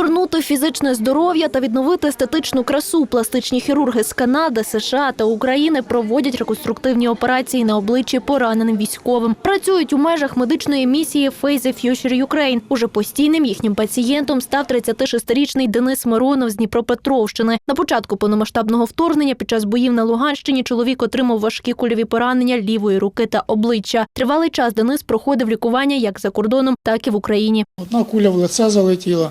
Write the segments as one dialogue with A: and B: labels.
A: Повернути фізичне здоров'я та відновити естетичну красу. Пластичні хірурги з Канади, США та України проводять реконструктивні операції на обличчі пораненим військовим. Працюють у межах медичної місії the Future Ukraine. Уже постійним їхнім пацієнтом став 36-річний Денис Миронов з Дніпропетровщини. На початку повномасштабного вторгнення під час боїв на Луганщині чоловік отримав важкі кульові поранення лівої руки та обличчя. Тривалий час Денис проходив лікування як за кордоном, так і в Україні.
B: Одна куля в лице залетіла,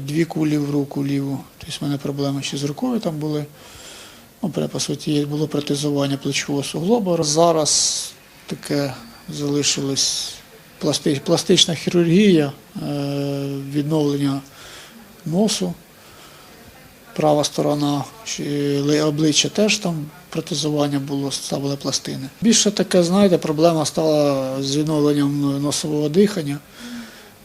B: дві кулі в руку ліву. Тобто в мене проблеми ще з рукою там були. Ну, по суті, було протезування плечового суглоба. Зараз таке залишилось пласти- пластична хірургія, е, відновлення носу. Права сторона обличчя теж там протезування було, ставили пластини. Більше таке, знаєте, проблема стала з відновленням носового дихання.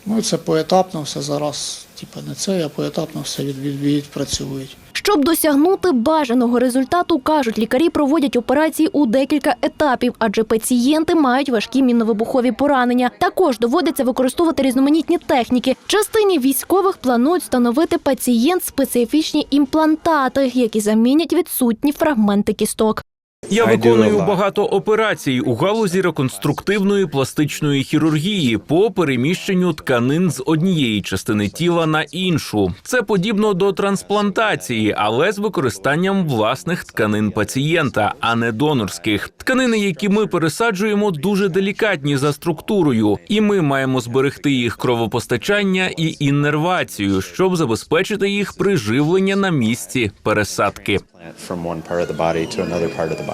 B: Ну, це поетапно все зараз, типу не це, а поетапно все від, від, відпрацьовують.
A: Щоб досягнути бажаного результату, кажуть, лікарі проводять операції у декілька етапів, адже пацієнти мають важкі мінно-вибухові поранення. Також доводиться використовувати різноманітні техніки. Частині військових планують встановити пацієнт специфічні імплантати, які замінять відсутні фрагменти кісток.
C: Я виконую багато операцій у галузі реконструктивної пластичної хірургії по переміщенню тканин з однієї частини тіла на іншу. Це подібно до трансплантації, але з використанням власних тканин пацієнта, а не донорських. Тканини, які ми пересаджуємо, дуже делікатні за структурою, і ми маємо зберегти їх кровопостачання і іннервацію, щоб забезпечити їх приживлення на місці пересадки.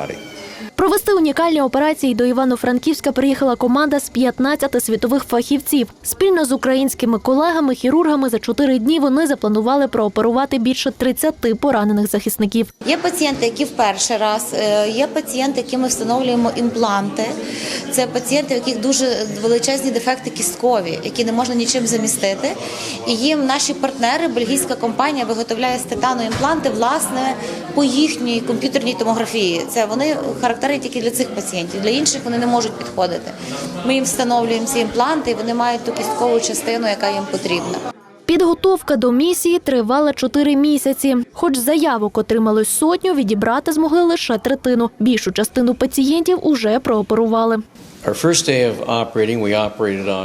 D: body.
A: Провести унікальні операції до Івано-Франківська приїхала команда з 15 світових фахівців. Спільно з українськими колегами-хірургами за чотири дні вони запланували прооперувати більше 30 поранених захисників.
E: Є пацієнти, які в перший раз, е, є пацієнти, які ми встановлюємо імпланти. Це пацієнти, у яких дуже величезні дефекти кісткові, які не можна нічим замістити. І їм наші партнери, бельгійська компанія, виготовляє з титану імпланти власне по їхній комп'ютерній томографії. Це вони характерні тільки для цих пацієнтів. Для інших вони не можуть підходити. Ми їм встановлюємо ці імпланти, і вони мають ту кісткову частину, яка їм потрібна.
A: Підготовка до місії тривала чотири місяці. Хоч заявок отримали сотню, відібрати змогли лише третину. Більшу частину пацієнтів уже прооперували.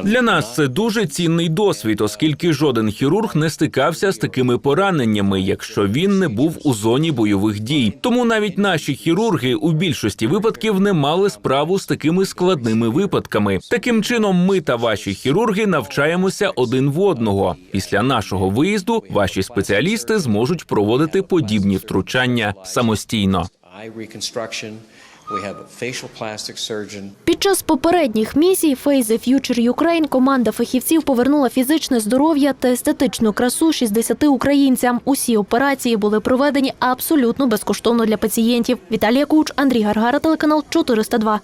C: Для нас це дуже цінний досвід, оскільки жоден хірург не стикався з такими пораненнями, якщо він не був у зоні бойових дій. Тому навіть наші хірурги у більшості випадків не мали справу з такими складними випадками. Таким чином, ми та ваші хірурги навчаємося один в одного. Після нашого виїзду ваші спеціалісти зможуть проводити подібні втручання самостійно.
A: Під час попередніх місій Face the Future Ukraine команда фахівців повернула фізичне здоров'я та естетичну красу 60 українцям. Усі операції були проведені абсолютно безкоштовно для пацієнтів. Віталія Куч, Андрій Гаргара, телеканал 402.